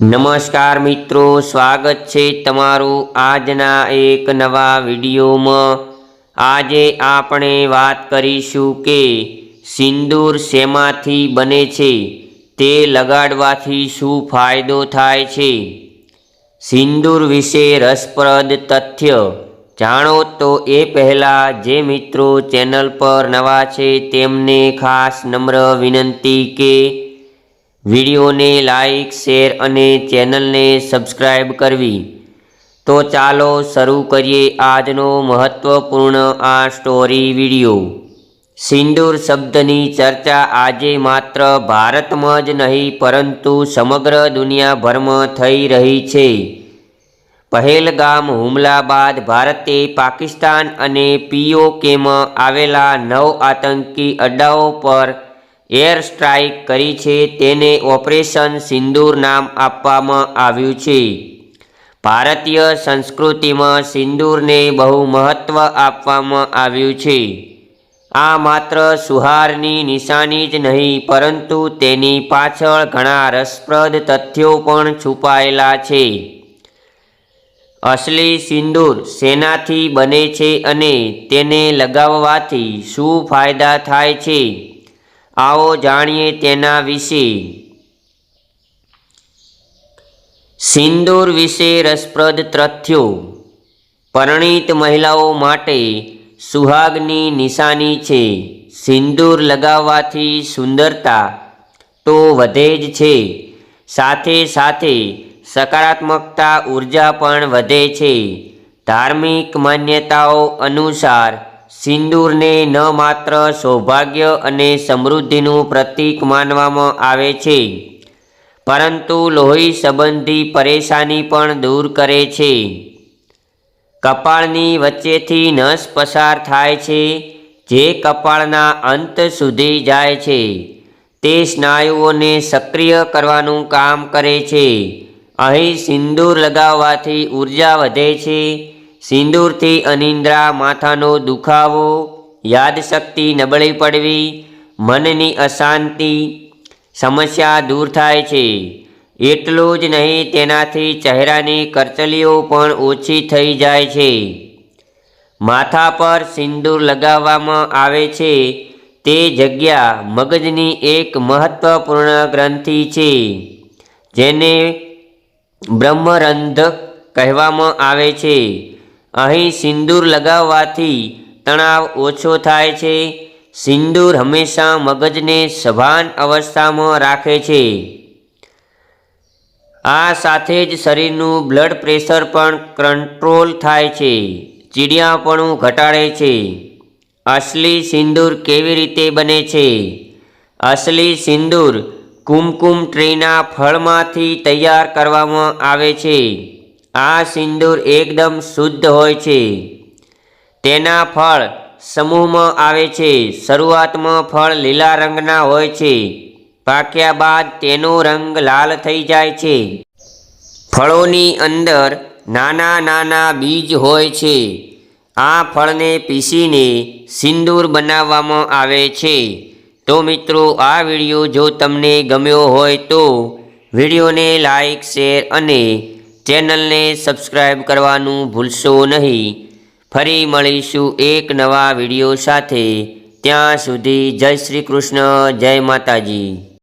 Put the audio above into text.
નમસ્કાર મિત્રો, સ્વાગત છે તમારું આજના એક નવા વિડીયોમાં. આજે આપણે વાત કરીશું કે સિંદૂર શેમાંથી બને છે, તે લગાડવાથી શું ફાયદો થાય છે? સિંદૂર વિશે રસપ્રદ તથ્ય જાણો તો એ પહેલાં જે મિત્રો ચેનલ પર નવા છે તેમને ખાસ નમ્ર વિનંતી કે વિડીયોને લાઈક, શેર અને ચેનલને સબસ્ક્રાઈબ કરવી. તો ચાલો શરૂ કરીએ આજનો મહત્વપૂર્ણ આ સ્ટોરી વીડિયો. સિંદૂર શબ્દની ચર્ચા આજે માત્ર ભારતમાં જ નહીં, પરંતુ સમગ્ર દુનિયાભરમાં થઈ રહી છે. પહેલગામ હુમલા બાદ ભારતે પાકિસ્તાન અને પીઓકેમાં આવેલા નવ આતંકી અડ્ડાઓ પર એર સ્ટ્રાઇક કરી છે તેને ઓપરેશન સિંદૂર નામ આપવામાં આવ્યું છે. ભારતીય સંસ્કૃતિમાં સિંદૂરને બહુ મહત્ત્વ આપવામાં આવ્યું છે. આ માત્ર સુહારની નિશાની જ નહીં, પરંતુ તેની પાછળ ઘણા રસપ્રદ તથ્યો પણ છુપાયેલા છે. અસલી સિંદૂર શેનાથી બને છે અને તેને લગાવવાથી શું ફાયદા થાય છે? આવો જાણીએ તેના વિશે. સિંદૂર વિશે રસપ્રદ તથ્યો. પરણિત મહિલાઓ માટે સુહાગની નિશાની છે. સિંદૂર લગાવવાથી સુંદરતા તો વધે જ છે. સાથે સાથે સકારાત્મકતા ઊર્જા પણ વધે છે. ધાર્મિક માન્યતાઓ અનુસાર સિંદૂરને ન માત્ર સૌભાગ્ય અને સમૃદ્ધિનું પ્રતીક માનવામાં આવે છે, પરંતુ લોહી સંબંધી પરેશાની પણ દૂર કરે છે. કપાળની વચ્ચેથી નસ પસાર થાય છે, જે કપાળના અંત સુધી જાય છે. તે સ્નાયુઓને સક્રિય કરવાનું કામ કરે છે. અહીં સિંદૂર લગાવવાથી ઊર્જા વધે છે સિંદૂરથી અનિંદ્રા માથાનો દુખાવો, યાદશક્તિ નબળી પડવી, મનની અશાંતિ સમસ્યા દૂર થાય છે. એટલું જ નહીં, તેનાથી ચહેરાની કરચલીઓ પણ ઓછી થઈ જાય છે. માથા પર સિંદૂર લગાવવામાં આવે છે. તે જગ્યા મગજની એક મહત્વપૂર્ણ ગ્રંથિ છે, જેને બ્રહ્મરંધ કહેવામાં આવે છે. અહીં સિંદૂર લગાવવાથી તણાવ ઓછો થાય છે. સિંદૂર હંમેશા મગજને સભાન અવસ્થામાં રાખે છે. આ સાથે જ શરીરનું બ્લડ પ્રેશર પણ કંટ્રોલ થાય છે. ચીડિયાપણું ઘટાડે છે. અસલી સિંદૂર કેવી રીતે બને છે? અસલી સિંદૂર કુમકુમ ટ્રીના ફળમાંથી તૈયાર કરવામાં આવે છે. આ સિંદૂર એકદમ શુદ્ધ હોય છે. તેના ફળ સમૂહમાં આવે છે. શરૂઆતમાં ફળ લીલા રંગના હોય છે. પાક્યા બાદ તેનો રંગ લાલ થઈ જાય છે. ફળોની અંદર નાના નાના બીજ હોય છે. આ ફળને પીસીને સિંદૂર બનાવવામાં આવે છે. તો મિત્રો, આ વીડિયો જો તમને ગમ્યો હોય તો વિડીયોને લાઈક, શેર અને ચેનલને સબસ્ક્રાઈબ કરવાનું ભૂલશો નહીં. ફરી મળીશું એક નવા વીડિયો સાથે. ત્યાં સુધી જય શ્રી કૃષ્ણ, જય માતાજી.